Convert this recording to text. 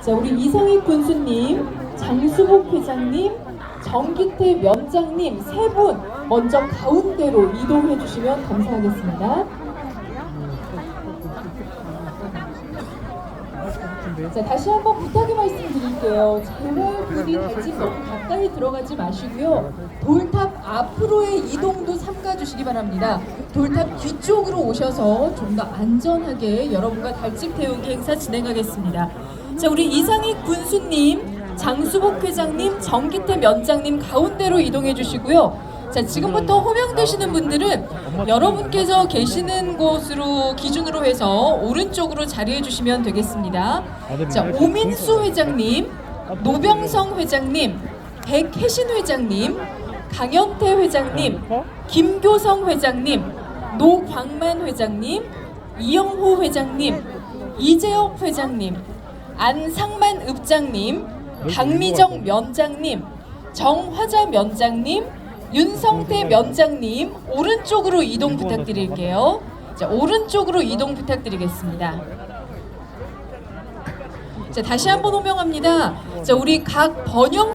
자, 우리 이성익 군수님, 장수복 회장님, 정기태 면장님 세 분 먼저 가운데로 이동해 주시면 감사하겠습니다. 자, 다시 한번 부탁의 말씀 드릴게요. 제발 부디 달집 너무 가까이 들어가지 마시고요. 돌탑 앞으로의 이동도 삼가 주시기 바랍니다. 돌탑 뒤쪽으로 오셔서 좀 더 안전하게 여러분과 달집 태우기 행사 진행하겠습니다. 자, 우리 이상익 군수님, 장수복 회장님, 정기태 면장님 가운데로 이동해 주시고요. 자, 지금부터 호명되시는 분들은 여러분께서 계시는 곳으로 기준으로 해서 오른쪽으로 자리해 주시면 되겠습니다. 자, 오민수 회장님, 노병성 회장님, 백혜신 회장님, 강현태 회장님, 김교성 회장님, 노광만 회장님, 이영호 회장님, 이재업 회장님, 안상만 읍장님, 박미정 면장님, 정화자 면장님, 윤성태 면장님 오른쪽으로 이동 부탁드릴게요. 자, 오른쪽으로 이동 부탁드리겠습니다. 자, 다시 한번 호명합니다. 자, 우리 각 번영